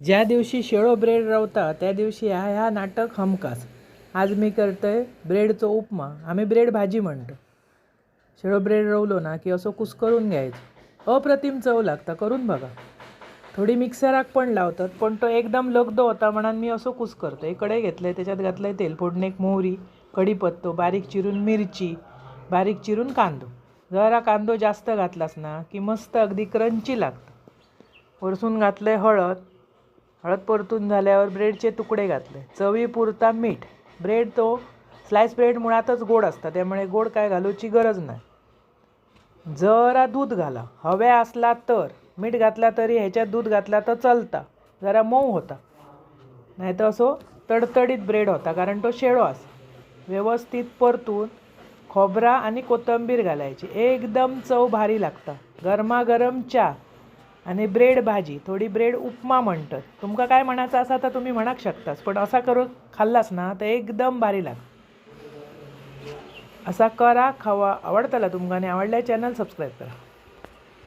ज्या दिवशी शेळो ब्रेड रवता त्या दिवशी ह्या ह्या नाटक हमखास. आज मी करतोय ब्रेडचो उपमा. आम्ही ब्रेड भाजी म्हणतो. शेळो ब्रेड रवलो ना की असं कुस्करून घ्यायचं. अप्रतिम चव लागता करून बघा. थोडी मिक्सराक पण लावतात पण तो एकदम लगदो होता म्हणून मी असं कुस करतो एक घेतलं घेतलंय त्याच्यात घातलंय तेल फोडणेक मोहरी कढीपत्तो बारीक चिरून मिरची बारीक चिरून कांदो. जरा कांदो जास्त घातलास ना की मस्त अगदी क्रंची लागतं. वरसून घातलंय हळद हळद परतून झाल्यावर ब्रेडचे तुकडे घातले. चवीपुरता मीठ. ब्रेड तो स्लाईस ब्रेड मुळातच गोड असता त्यामुळे गोड काय घालूची गरज नाही. जरा दूध घाला. हव्या असला तर. मीठ घातला तरी ह्याच्यात दूध घातला तर चलता. जरा मऊ होता. नाही तर असो तडतडीत ब्रेड होता कारण तो शेळो असा. व्यवस्थित परतून खोबरा आणि कोथंबीर घालायची. एकदम चव भारी लागता. गरमागरम चा आणि ब्रेड भाजी थोडी ब्रेड उपमा म्हणतात. तुमका काय म्हणायचं असा तर तुम्ही म्हणाक शकतास पण असा करून खाल्लास ना तर एकदम भारी लाग. असा करा खावा आवडतला तुमका आणि आवडल्या चॅनल सबस्क्राईब करा.